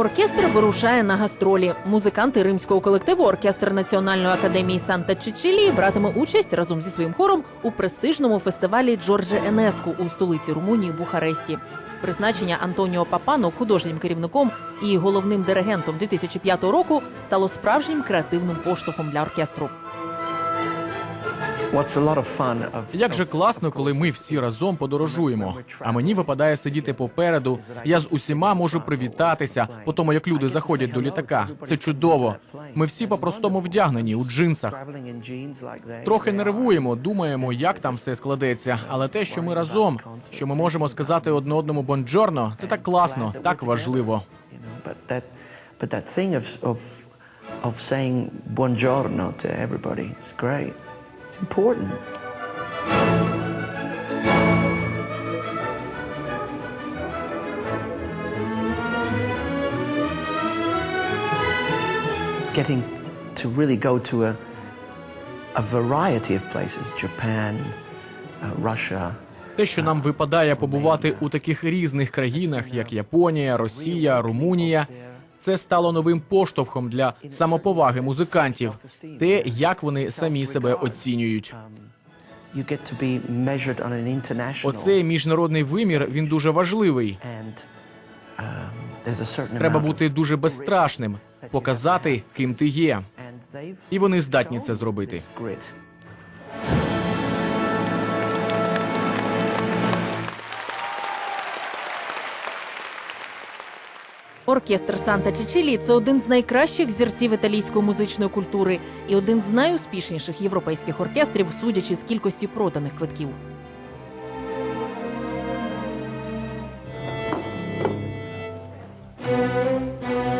Оркестр вирушає на гастролі. Музиканти римського колективу Оркестр Національної академії Санта Чичилі братиме участь разом зі своїм хором у престижному фестивалі Джорджа Енеску у столиці Румунії Бухаресті. Призначення Антоніо Папано художнім керівником і головним диригентом 2005 року стало справжнім креативним поштовхом для оркестру. Як же класно, коли ми всі разом подорожуємо. А мені випадає сидіти попереду. Я з усіма можу привітатися, по тому як люди заходять до літака. Це чудово. Ми всі по-простому вдягнені у джинсах. Трохи нервуємо, думаємо, як там все складеться. Але те, що ми разом, що ми можемо сказати одне одному бонджорно, це так класно, так важливо. of saying buongiorno to everybody is great. It's important. Getting to really go to a a variety of places, Japan, uh, Russia, Те, що нам випадає побувати у таких різних країнах, як Японія, Росія, Румунія, це стало новим поштовхом для самоповаги музикантів, те, як вони самі себе оцінюють. Оцей міжнародний вимір він дуже важливий. um, Треба бути дуже безстрашним, показати, ким ти є. І вони здатні це зробити. Оркестр Санта Чичилі це один з найкращих зірців італійської музичної культури і один з найуспішніших європейських оркестрів, судячи з кількості проданих квитків.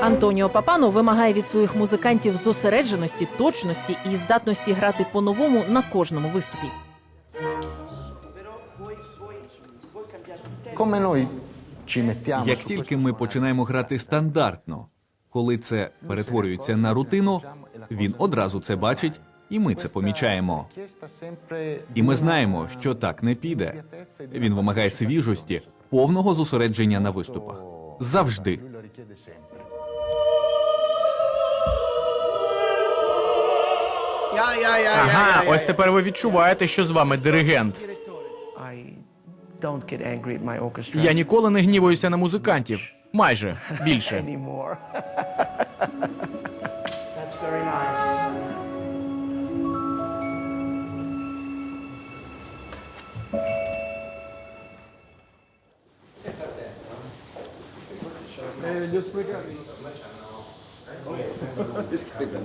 Антоніо Папано вимагає від своїх музикантів зосередженості, точності і здатності грати по-новому на кожному виступі. Як тільки ми починаємо грати стандартно, коли це перетворюється на рутину, він одразу це бачить, і ми це помічаємо. І ми знаємо, що так не піде. Він вимагає свіжості, повного зосередження на виступах. Завжди. Ага, ось тепер ви відчуваєте, що з вами диригент. Я ніколи не гнівуюся на музикантів. Майже. Більше.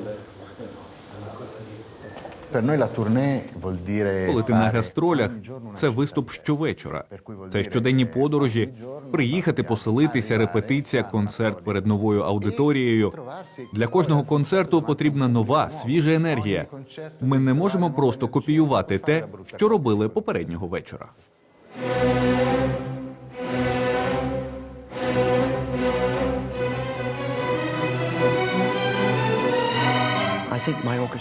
noi Коли ти на гастролях, це виступ щовечора. Це щоденні подорожі, приїхати, поселитися, репетиція, концерт перед новою аудиторією. Для кожного концерту потрібна нова, свіжа енергія. Ми не можемо просто копіювати те, що робили попереднього вечора.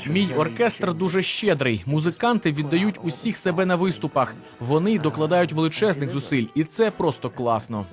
Мій оркестр дуже щедрий. Музиканти віддають усіх себе на виступах. Вони докладають величезних зусиль, і це просто класно.